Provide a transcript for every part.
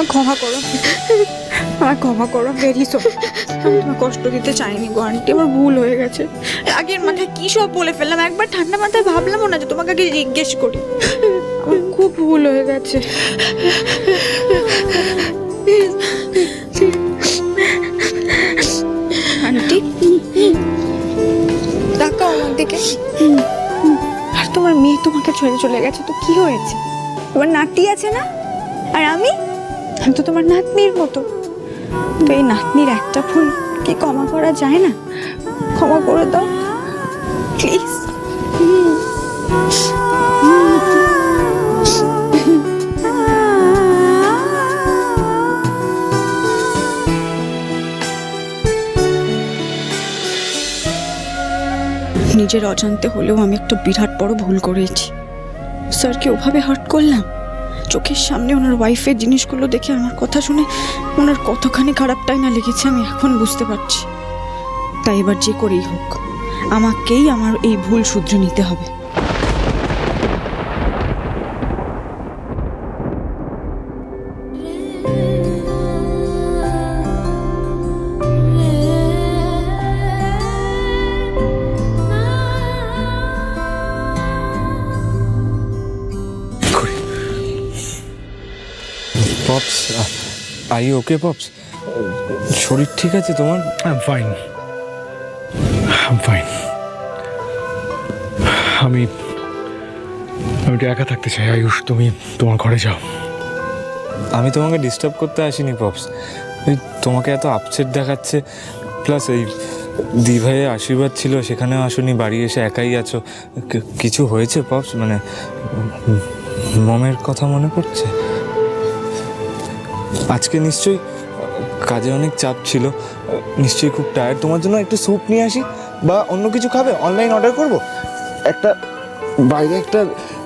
আমার ক্ষমা করো। আমার ক্ষমা করো ভেরি সরি আমি তোমার কষ্ট দিতে চাইনি গো, আন্টি, আমার ভুল হয়ে গেছে। আগের মাথায় কি সব বলে ফেললাম, একবার ঠান্ডা মাথায় ভাবলামও না যে তোমাকে আগে জিজ্ঞেস করি। খুব ভুল হয়ে গেছে। আন্টি? তাকাও আমার দিকে। আর তোমার মেয়ে তোমাকে ছেড়ে চলে গেছে, তো কি হয়েছে? তোমার নাতি আছে না? আর আমি? আমি তো তোমার নাতনির মতো। তো এই নাতনির একটা ভুল কি ক্ষমা করা যায় না? ক্ষমা করে দাও। প্লিজ। নিজের অজান্তে হলেও আমি একটা বিরাট বড় ভুল করেছি। স্যারকে ওভাবে হার্ট করলাম। চোখের সামনে ওনার ওয়াইফের জিনিসগুলো দেখে আমার কথা শুনে ওনার কতখানি খারাপটাই না লেগেছে আমি এখন বুঝতে পারছি। তাই এবার যে করেই হোক, আমাকেই আমার এই ভুল শুধরে নিতে হবে। I okay Pops? শরীর ঠিক আছে তোমার? I am fine I am fine আমি আমি একটু একা থাকতে চাই। আয়ুষ তুমি তোমার ঘরে যাও। আমি তোমাকে ডিস্টার্ব করতে আসিনি পপস। এই তোমাকে এত আপসেট দেখাচ্ছে। প্লাস এই দিভাইয়ের আশীর্বাদ ছিল সেখানেও আসুনি বাড়ি এসে একাই আছো। কিছু হয়েছে পপস? মানে মমের কথা মনে পড়ছে? আজকে নিশ্চয়ই কাজে অনেক চাপ ছিল নিশ্চয়ই খুব টায়ার্ড তোমার জন্য একটু স্যুপ নিয়ে আসি বা অন্য কিছু খাবে? অনলাইন অর্ডার করব? একটা বাইরে একটা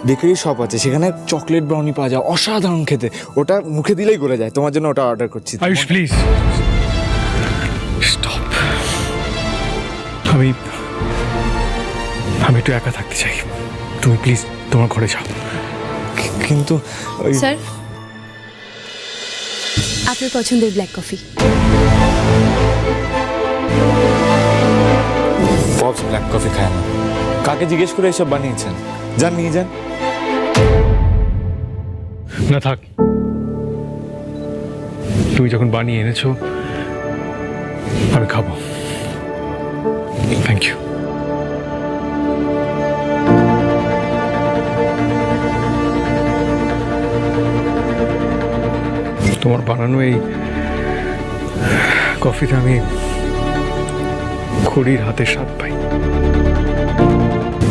বেকারি শপ আছে সেখানে চকলেট ব্রাউনি পাওয়া যায় অসাধারণ খেতে। ওটা মুখে দিলেই গলে যায় তোমার জন্য ওটা অর্ডার করছি। আয়ুষ প্লিজ স্টপ আমি আমি একটু একা থাকতে চাই। তুমি প্লিজ তোমার ঘরে যাও। কিন্তু ওই স্যার আপনার পছন্দের black coffee Pops black coffee খায় না। কাকে জিজ্ঞেস করে এসব বানিয়েছেন? যান নিয়ে যান। না থাক। তুমি যখন বানিয়ে এনেছো আমি খাব। থ্যাংক ইউ তোমার বানানো এই কফিতে আমি খড়ির হাতে স্বাদ পাই।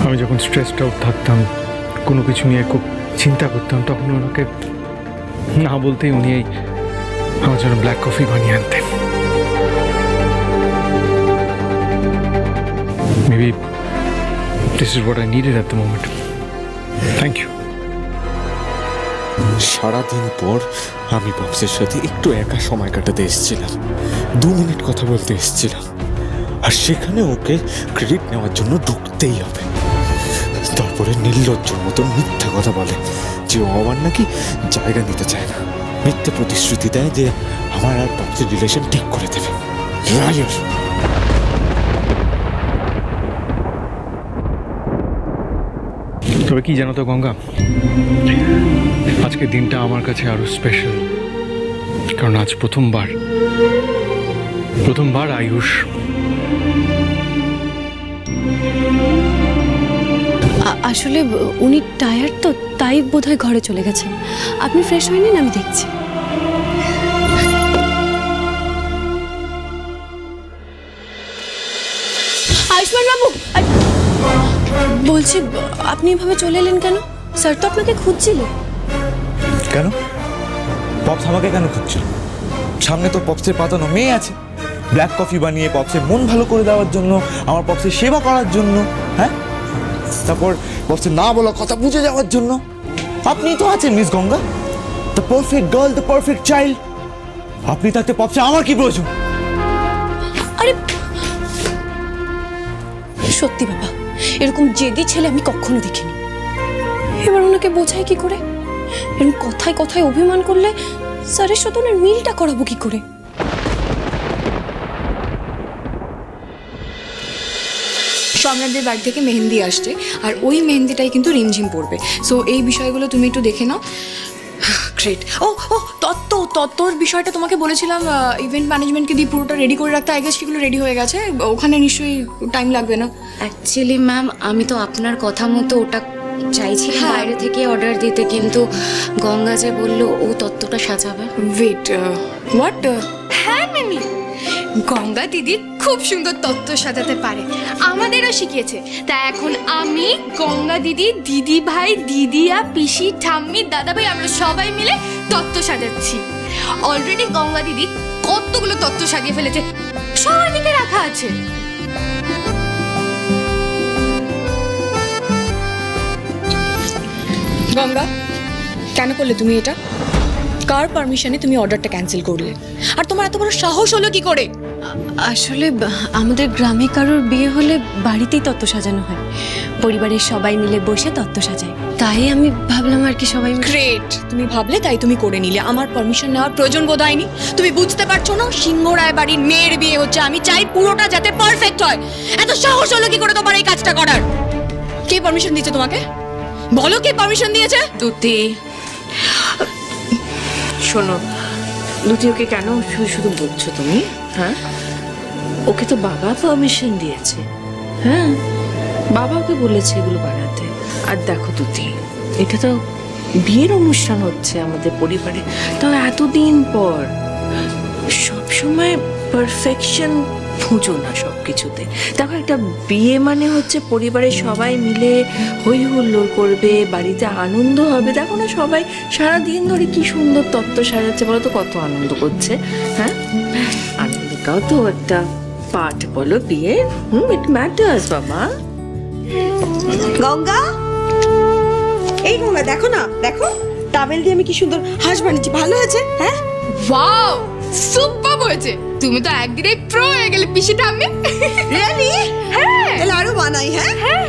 আমি যখন স্ট্রেসড আউট থাকতাম, কোনো কিছু নিয়ে খুব চিন্তা করতাম, তখন ওনাকে না বলতেই উনি এই আমার জন্য ব্ল্যাক কফি বানিয়ে আনতেন। Maybe this is what I needed at the moment thank you সারাদিন পর আমি পপসের সাথে একটু একা সময় কাটাতে এসেছিলাম। দু মিনিট কথা বলতে এসেছিলাম। আর সেখানে ওকে ক্রেডিট নেওয়ার জন্য ঢুকতেই হবে। তারপরে নির্লজ্জ মতন মিথ্যা কথা বলে যে ও আমার নাকি জায়গা নিতে চায় না। মিথ্যে প্রতিশ্রুতি দেয় যে আমার আর পপসের রিলেশন ঠিক করে দেবে। তবে কি জানো তো গঙ্গা? আজকের দিনটা আমার কাছে আরও স্পেশাল কারণ আজ প্রথমবার। প্রথমবার আয়ুষ। আসলে উনি টায়ার্ড তো, তাই বোধহয় ঘরে চলে গেছেন। আপনি ফ্রেশ হয়ে নিন আমি দেখছি। আয়ুষ্মান বাবু বলছি, আপনি এভাবে চলে এলেন কেন? স্যার তো আপনাকে খুঁজছিল। কেন? পপস আমাকে কেন খুঁজছিল? সামনে তো পপসের পাতানো মেয়ে আছে। ব্ল্যাক কফি বানিয়ে পপসের মন ভালো করে দেওয়ার জন্য, আমার পপসের সেবা করার জন্য হ্যাঁ? তারপর পপসের না বলা কথা বুঝে যাওয়ার জন্য। আপনিই তো আছেন, Miss Ganga. The perfect girl the perfect child আপনি থাকতে পপসে আমার কি প্রয়োজন? আরে, সত্যি বাবা, এরকম জেদি ছেলে আমি কখনো দেখিনি। এবার ওনাকে বোঝাই কি করে? এরকম কথায় কথায় অভিমান করলে স্যারের সাথে মিলটা করাবো কি করে? সম্রাটদের বাড়ি থেকে মেহেন্দি আসছে আর ওই মেহেন্দিটাই কিন্তু রিমঝিম পড়বে। সো এই বিষয়গুলো তুমি একটু দেখে নাও। গ্রেট ও ও তত্ত্ব তত্ত্বর বিষয়টা তোমাকে বলেছিলাম ইভেন্ট ম্যানেজমেন্টকে দিয়ে পুরোটা রেডি করে রাখতে। আগে সেগুলো রেডি হয়ে গেছে। ওখানে নিশ্চয়ই টাইম লাগবে না। অ্যাকচুয়ালি ম্যাম আমি তো আপনার কথা মতো ওটা চাইছিলাম হ্যাঁ। বাইরে থেকে অর্ডার দিতে কিন্তু গঙ্গা যে বলল ও তত্ত্বটা সাজাবে। ওয়েট হোয়াট হ্যাঁ মিমি। গঙ্গা দিদি খুব সুন্দর তত্ত্ব সাজাতে পারে। আমাদেরও শিখিয়েছে। তা এখন আমি গঙ্গা দিদি দিদি ভাই দিদিয়া পিসি ঠাম্মি দাদা ভাই আমরা সবাই মিলে তত্ত্ব সাজাচ্ছি। অলরেডি গঙ্গা দিদি কতগুলো তত্ত্ব সাজিয়ে ফেলেছে সবার দিকে রাখা আছে। গঙ্গা কেন করলে তুমি এটা? কার পারমিশনে তুমি অর্ডারটা ক্যান্সেল করলে? আর তোমার এত বড় সাহস হলো কি করে? আসলে আমাদের গ্রামে কারোর বিয়ে হলে বাড়িতেই তত্ত্ব সাজানো হয়। পরিবারের সবাই মিলে বসে তত্ত্ব সাজায়। তাই আমি ভাবলাম আর কি সবাই গ্রেট তুমি ভাবলে তাই তুমি করে নিলে। আমার পারমিশন নেওয়ার প্রয়োজন বোধ হয়নি। তুমি বুঝতে পারছ না সিংহরায় বাড়ির মেয়ের বিয়ে হচ্ছে। আমি চাই পুরোটা যাতে পারফেক্ট হয়। এত সাহস হলো কি করে তোমার এই কাজটা করার? কে পারমিশন দিচ্ছে তোমাকে? বলো কে পারমিশন দিয়েছে? দুতি। শোনো, দুতি, ওকে কেন শুধু শুধু বলছো তুমি? হ্যাঁ? ওকে তো বাবা পারমিশন দিয়েছে। হ্যাঁ? বাবা ওকে বলেছে এগুলো বানাতে। আর দেখো দুতি, এটা তো বিয়ের অনুষ্ঠান হচ্ছে আমাদের পরিবারে। তাও এতদিন পর, সবসময় পারফেকশন খুঁজো না সব কিছুতে দেখো একটা বিয়ে মানে হচ্ছে পরিবারের সবাই মিলে হই হুল্লোড় করবে বাড়িতে আনন্দ হবে। দেখো না সবাই সারা দিন ধরে কি সুন্দর তত্ত্ব সাজাচ্ছে বলো তো কত আনন্দ করছে হ্যাঁ? আনন্দটাও তো একটা পার্ট বলো বিয়ে? হুম ইট ম্যাটার্স বাবা। গঙ্গা! এই গঙ্গা দেখো না দেখো টাবেল দিয়ে আমি কি সুন্দর হাঁস বানিয়েছি ভালো হয়েছে হ্যাঁ? ওয়াও সুপার হয়েছে তুমি তো একদিনে প্রো হয়ে গেলে পিসি ঠাম্মি রিয়েলি হ্যাঁ তাহলে আরও বানাই হ্যাঁ হ্যাঁ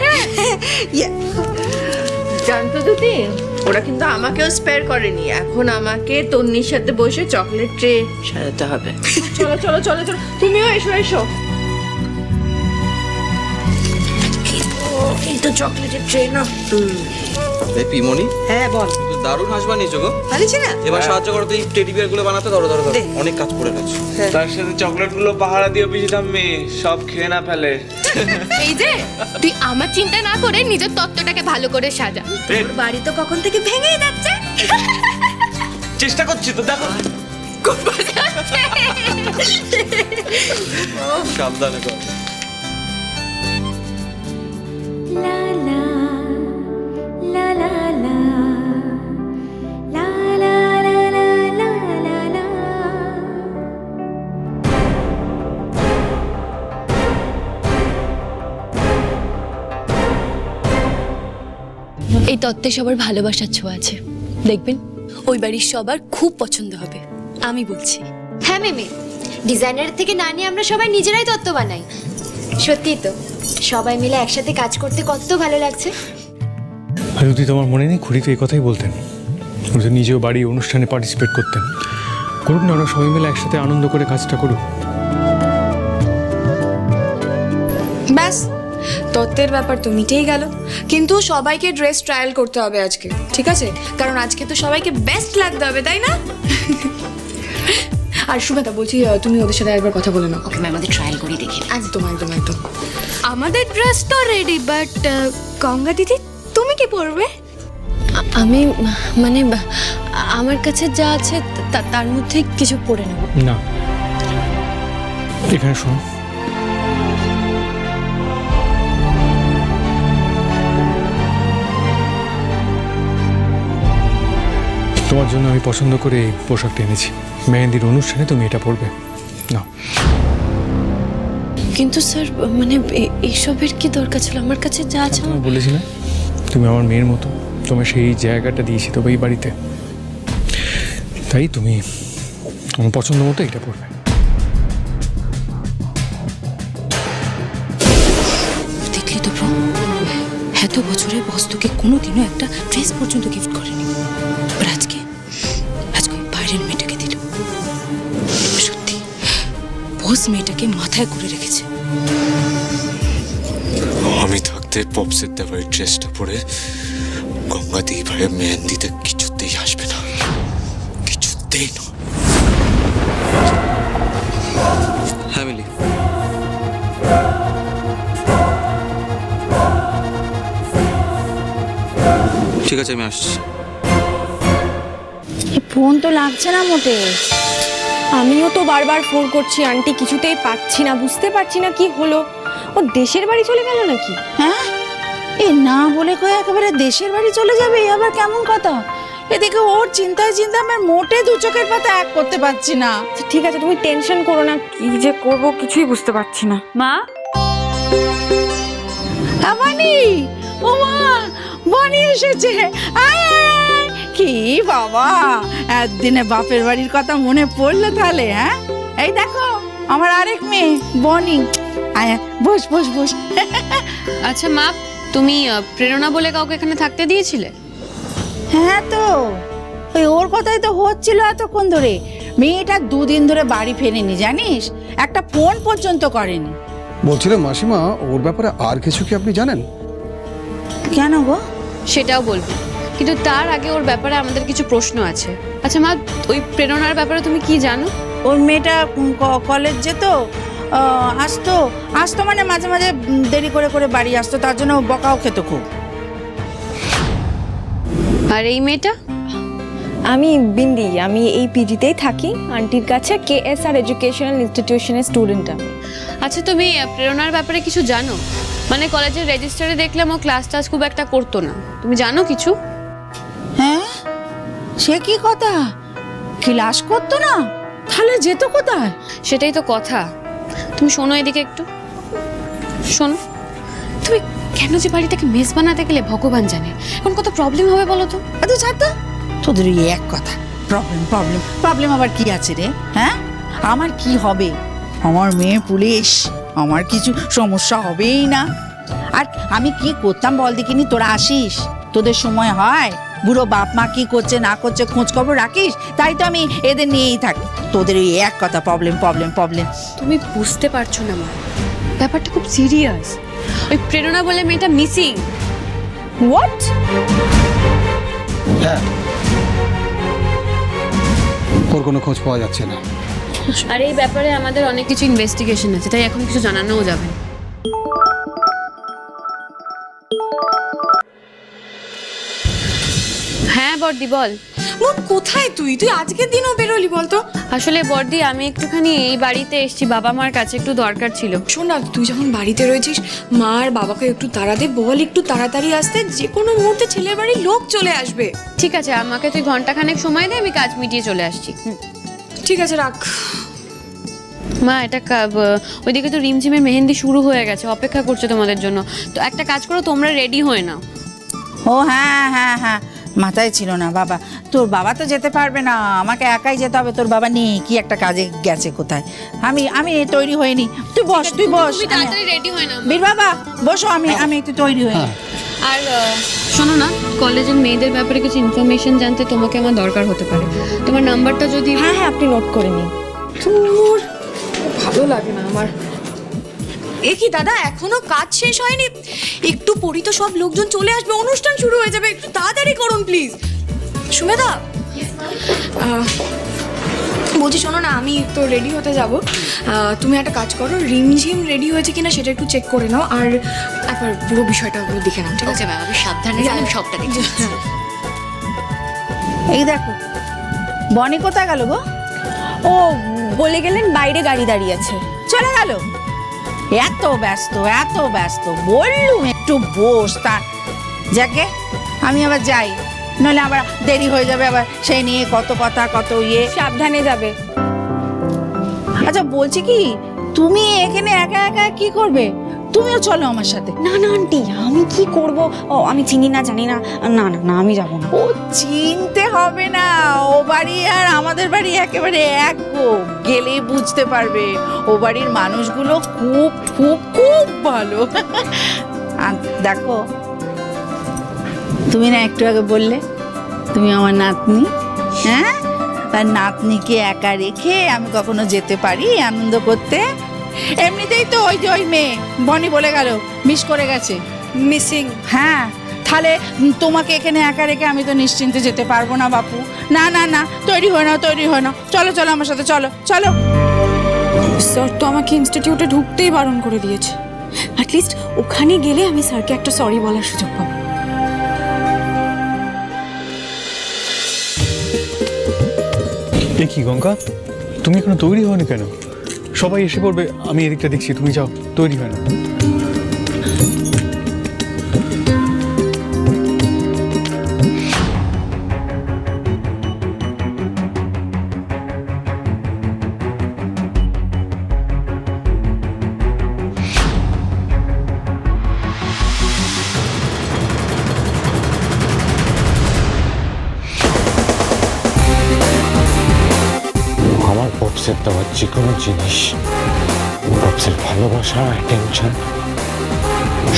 জানতো দিদি ওরা কিন্তু আমাকেও স্পেয়ার করেনি এখন আমাকে তন্নির সাথে বসে চকলেট ট্রে সাজাতে হবে চলো চলো চলো চলো তুমিও এসো এসো এই তো চকলেটের ট্রে না এই পিমনি? হ্যাঁ বল। তো দারুণ হাঁস বানিয়েছো গো। বানিয়েছি না এবার সাহায্য করো তো এই টেডি বিয়ারগুলো বানাতে ধরো ধরো ধরো। অনেক কাজ করে গেছো। তার সাথে চকলেটগুলো পাহারা দিও পিসি ঠাম্মি। সব খেয়ে না ফেলে। এই যে তুই আমার চিন্তা না করে নিজের তত্ত্বটাকে ভালো করে সাজা। বাড়ি তো কখন থেকে ভেঙেই যাচ্ছে। চেষ্টা করছি তো দেখো। সাবধানে কর। এই তত্ত্বে সবার ভালোবাসার ছোঁয়া আছে। দেখবেন ওই বাড়ির সবার খুব পছন্দ হবে। আমি বলছি। হ্যাঁ মিমি। ডিজাইনার থেকে না নিয়ে আমরা সবাই নিজেরাই তত্ত্ব বানাই। সত্যি তো। সবাই মিলে একসাথে কাজ করতে কত ভালো লাগছে। আর যদি তোমার মনে নেই খুড়ি তো এই কথাই বলতেন। উনি তো নিজেও বাড়ি অনুষ্ঠানে পার্টিসিপেট করতেন। করুক না ওরা সবাই মিলে একসাথে আনন্দ করে কাজটা করুক। ব্যাস তত্ত্বের ব্যাপার তো মিটেই গেল। কিন্তু সবাইকে ড্রেস ট্রায়াল করতে হবে আজকে ঠিক আছে? কারণ আজকে তো সবাইকে বেস্ট লাগতে হবে তাই না? আর সুমেতা বলছি তুমি ওদের সাথে একবার কথা বলে নাও। ওকে ম্যাম আমাদের ট্রায়াল করে দেখি একদম একদম একদম। আমাদের ড্রেস তো রেডি বাট গঙ্গা দিদি তুমি কি পরবে? আমি মানে আমার কাছে যা আছে তা- তার মধ্যে কিছু পরে নেব। না। এখানে শোনো। তোমার জন্য আমি পছন্দ করে এই পোশাকটা এনেছি। মেহেন্দির অনুষ্ঠানে তুমি এটা পরবে। না কিন্তু স্যার মানে এইসবের কি দরকার ছিল? আমার কাছে যা আছে তোমায় বলেছি না তুমি আমার মেয়ের মতো। তোমার সেই জায়গাটা দিয়েছি তবে এই বাড়িতে। তাই তুমি আমার পছন্দ মতো এটা পরবে দেখলি তো এত বছরের বস তোকে কোনোদিনও একটা ড্রেস পর্যন্ত গিফট করেনি। বস মেয়েটাকে মাথায় করে রেখেছে। আমি থাকতে পপসের দেওয়া এই ড্রেসটা পরে গঙ্গা দিই ভাইয়ের মেহেন্দিতে কিছুতেই আসবে না। কিছুতেই না। হ্যাঁ ঠিক আছে আমি আসছি। ফোন তো লাগছে না মোটে আমিও তো বারবার ফোন করছি আন্টি কিছুতেই পাচ্ছি না বুঝতে পারছি না কি হলো। ও দেশের বাড়ি চলে গেল নাকি? হ্যাঁ? এ না বলে কয়ে একেবারে দেশের বাড়ি চলে যাবে এ আবার কেমন কথা? এদিকে ওর চিন্তায় চিন্তা আমার মোটে দু চোখের পাতা এক করতে পারছি না। আচ্ছা, ঠিক আছে তুমি টেনশন করো না কি যে করব কিছুই বুঝতে পারছি না। মা? আমানি ও মা বনি এসেছে। আয়, আয়। কি বাবা? একদিনে বাপের বাড়ির কথা মনে পড়ল তাহলে হ্যাঁ? এই দেখো আমার আরেক মেয়ে বনি। আয় বস বস বস। আচ্ছা মা তুমি প্রেরণা বলে কাউকে এখানে থাকতে দিয়েছিলে? হ্যাঁ তো। ওই ওর কথাই তো হচ্ছিল এতক্ষণ ধরে। মেয়েটা দুদিন ধরে বাড়ি ফেরেনি জানিস? একটা ফোন পর্যন্ত করেনি। বলছিলাম মাসিমা ওর ব্যাপারে আর কিছু কি আপনি জানেন? কেন গো? সেটাও বলব। কিন্তু তার আগে ওর ব্যাপারে আমাদের কিছু প্রশ্ন আছে। আচ্ছা মা ওই প্রেরণার ব্যাপারে তুমি কি জানো? ওর মেয়েটা কলেজ যেত আসতো আসতো মানে মাঝে মাঝে দেরি করে করে বাড়ি আসতো তার জন্য ও বকাও খেত খুব। আর এই মেয়েটা? আমি বিন্দি আমি এই পিজিতেই থাকি আন্টির কাছে কে এস আর এডুকেশনাল ইনস্টিটিউশনের স্টুডেন্ট আমি। আচ্ছা তুমি প্রেরণার ব্যাপারে কিছু জানো? মানে কলেজের রেজিস্টারে দেখলাম ও ক্লাস টাস খুব একটা করতো না। তুমি জানো কিছু? সে কি কথা? ক্লাস করতো না? তাহলে যেত কোথায়? সেটাই তো কথা। তুমি শোনো এদিকে একটু। শোনো। তুমি কেন যে বাড়ি থেকে মেস বানাতে গেলে ভগবান জানে? এখন কত প্রবলেম হবে বলো তো? এত ছাড় তো। তোদের ওই এক কথা। প্রবলেম প্রবলেম প্রবলেম আবার কি আছে রে? হ্যাঁ? আমার কি হবে? আমার মেয়ে পুলিশ। আমার কিছু সমস্যা হবেই না। আর আমি কি করতাম বল দেখিনি? তোরা আসিস। তোদের সময় হয়। বুড়ো বাপ মা কি করছে না করছে খোঁজ খবর রাখিস? তাই তো আমি এদের নিয়েই থাকি। তোদের ওই এক কথা প্রবলেম প্রবলেম প্রবলেম তুমি বুঝতে পারছ না মা। ব্যাপারটা খুব সিরিয়াস ওই প্রেরণা বলে মেয়েটা মিসিং হোয়াট হ্যাঁ। ওর কোনো খোঁজ পাওয়া যাচ্ছে না। আর এই ব্যাপারে আমাদের অনেক কিছু ইনভেস্টিগেশন আছে তাই এখন কিছু জানানোও যাবে হ্যাঁ বর্দি বল। মন কোথায় তুই? তুই আজকের দিনও বেরোলি বলতো? আসলে বর্দি আমি একটুখানি এই বাড়িতে এসেছি বাবা মার কাছে একটু দরকার ছিল। শোন না তুই যখন বাড়িতে রয়েছিস মা আর বাবাকে একটু তাড়া দে বল একটু তাড়াতাড়ি আসতে যে কোনো মুহূর্তে ছেলের বাড়ির লোক চলে আসবে। ঠিক আছে আমাকে তুই ঘন্টাখানেক সময় দে আমি কাজ মিটিয়ে চলে আসছি। ঠিক আছে রাখ। মা এটা ওইদিকে তো রিমঝিমের মেহেন্দি শুরু হয়ে গেছে অপেক্ষা করছে তোমাদের জন্য। তো একটা কাজ করো তোমরা রেডি হয়ে নাও। ও হ্যাঁ হ্যাঁ হ্যাঁ। মাথায় ছিল না বাবা। তোর বাবা তো যেতে পারবে না আমাকে একাই যেতে হবে তোর বাবা নেই কি একটা কাজে গেছে কোথায়? আমি আমি তৈরি হইনি। তুই বস তুই বস রেডি হয়ে বীর বাবা বসো আমি আমি একটু তৈরি হই। আর শোনো না কলেজের মেয়েদের ব্যাপারে কিছু ইনফরমেশন জানতে তোমাকে আমার দরকার হতে পারে। তোমার নাম্বারটা যদি হ্যাঁ হ্যাঁ আপনি নোট করে নিন। তোর ভালো লাগে না আমার। এ কি দাদা এখনও কাজ শেষ হয়নি? একটু পরি তো সব লোকজন চলে আসবে অনুষ্ঠান শুরু হয়ে যাবে একটু তাড়াতাড়ি করুন প্লিজ সুমেদা বলছি শোনো না আমি তো রেডি হতে যাব। তুমি একটা কাজ করো রিমঝিম রেডি হয়েছে কিনা সেটা একটু চেক করে নাও আর একবার পুরো বিষয়টা ওগুলো দেখে নাও ঠিক আছে? ম্যাম আমি সাবধানে আমি সবটা দেখে এই দেখো বনি কোথায় গেল গো? ও বলে গেলেন বাইরে গাড়ি দাঁড়িয়ে আছে। চলে গেল? এত ব্যস্ত এত ব্যস্ত বললুম একটু বস তার যাকে আমি আবার যাই নইলে আবার দেরি হয়ে যাবে আবার সেই নিয়ে কত কথা কত ইয়ে। সাবধানে যাবে। আচ্ছা বলছি কি তুমি এখানে একা একা কি করবে? তুমিও চলো আমার সাথে। না না আন্টি আমি কি করব? ও আমি চিনি না জানি না। না না না আমি যাব না। ও চিনতে হবে না। আমাদের বাড়ি একেবারে এক গো গেলেই বুঝতে পারবে। ও বাড়ির মানুষগুলো খুব খুব খুব ভালো। আর দেখো। তুমি না একটু আগে বললে তুমি আমার নাতনি হ্যাঁ? তার নাতনিকে একা রেখে আমি কখনো যেতে পারি আনন্দ করতে? এমনিতেই তো ওই যে ওই মেয়ে বনি বলে গেল মিস করে গেছে। মিসিং। হ্যাঁ। তাহলে তোমাকে এখানে একা রেখে আমি তো নিশ্চিন্তে যেতে পারব না, বাপু। না না না, তৈরি হয় না, তৈরি হয় না। চলো চলো আমার সাথে, চলো চলো। স্যার তো আমাকে ইনস্টিটিউটে ঢুকতেই বারণ করে দিয়েছে। অ্যাটলিস্ট ওখানে গেলে আমি স্যারকে একটা সরি বলার সুযোগ পাবো। এ কি, গঙ্গা? তুমি এখনও তৈরি হওনি কেন? সবাই এসে পড়বে আমি এদিকটা দেখছি, তুমি যাও, তৈরি হয় না। দেওয়ার যে কোনো জিনিস। ভালোবাসা টেনশন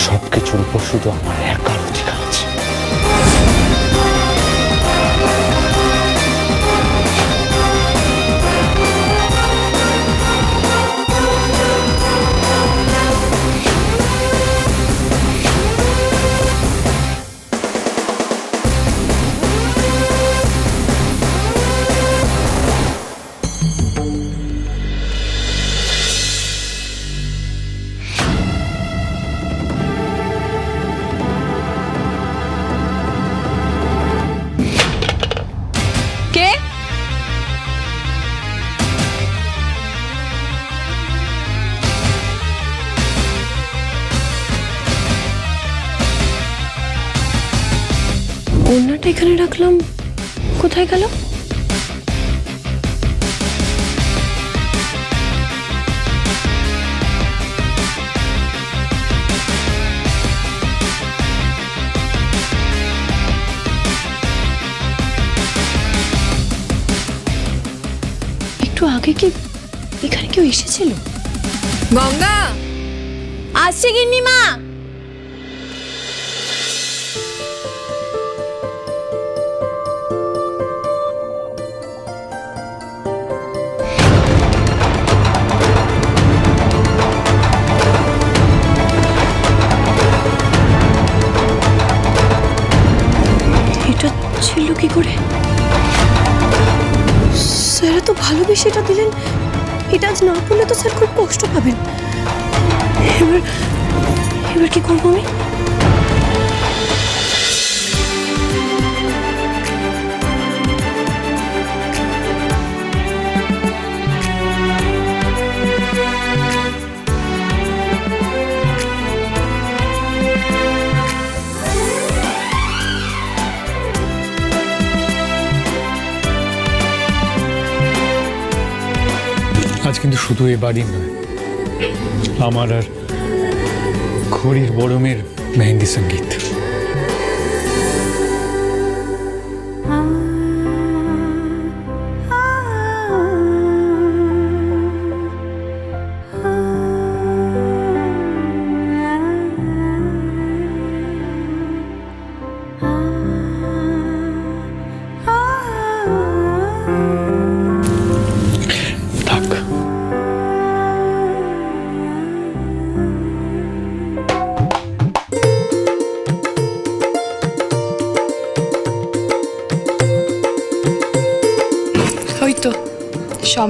সব কিছুর উপর শুধু আমার একার এখানে রাখলাম। কোথায় গেল? একটু আগে কি এখানে কেউ এসেছিল? গঙ্গা! আসছে গিন্নি মা আজ না করলে তো স্যার খুব কষ্ট পাবেন। এবার এবার কি করব আমি? কিন্তু শুধু এ বাড়ি নয় আমার আর খড়ির বড়মের মেহেন্দি সংগীত।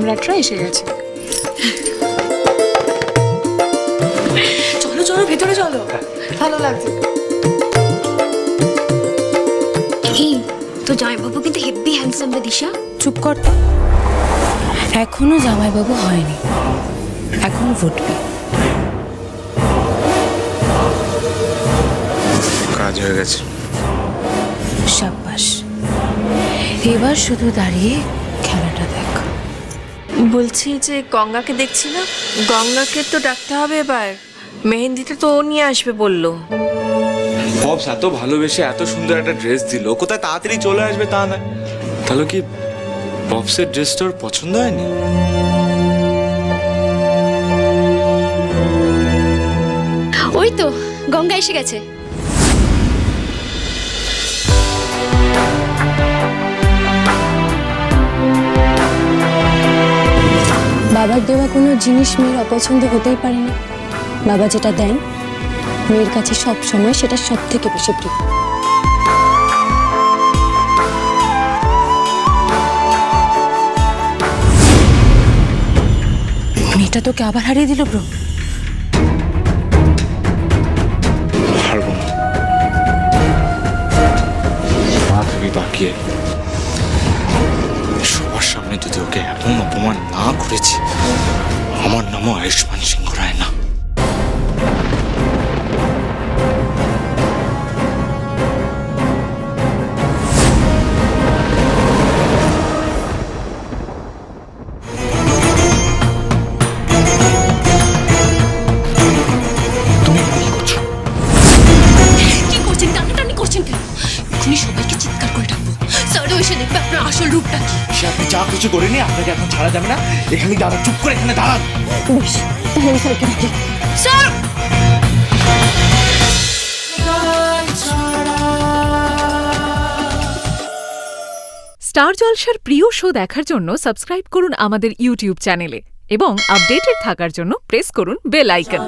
সম্রাটরা এসে গেছে। চলো চলো ভেতরে চলো। ভালো লাগছে। তো জামাইবাবু কিন্তু হেভি হ্যান্ডসাম রে দিশা। চুপ কর তো। এখনও জামাইবাবু হয়নি। এখনও ফুটবে। কাজ হয়ে গেছে। সাব্বাস। এবার শুধু দাঁড়িয়ে খেলাটা দেখ। বলছি যে গঙ্গাকে দেখছি না? গঙ্গাকে তো ডাকতে হবে এবার। মেহেন্দিটা তো ও নিয়ে আসবে বলল। পপস এত ভালোবেসে এত সুন্দর একটা ড্রেস দিল। কোথায় তাড়াতাড়ি চলে আসবে তা না তাহলে কি পপসের ড্রেসটা ওর পছন্দ হয়নি? ওই তো গঙ্গা এসে গেছে। বাবার দেওয়া কোনো জিনিস মেয়ের অপছন্দ হতেই পারে না। বাবা যেটা দেন, মেয়ের কাছে সব সময় সেটা সব থেকে বেশি প্রিয়। মেয়েটা তোকে আবার হারিয়ে দিল, ব্রো। বাকিয়ে। সবার সামনে যদি ওকে এমন অপমান না করেছি আমার নামও আয়ুষ্মান সিংহ আপনি যা খুশি করে নিয়ে আপনাকে এখন ছাড়া যাবে না। এখানেই দাঁড়ান চুপ করে এখানে দাঁড়ান। বেশ তাহলে স্যারকে ডাকি। স্যার স্টার জলসার প্রিয় শো দেখার জন্য সাবস্ক্রাইব করুন আমাদের ইউটিউব চ্যানেলে এবং আপডেটেড থাকার জন্য প্রেস করুন বেল আইকন।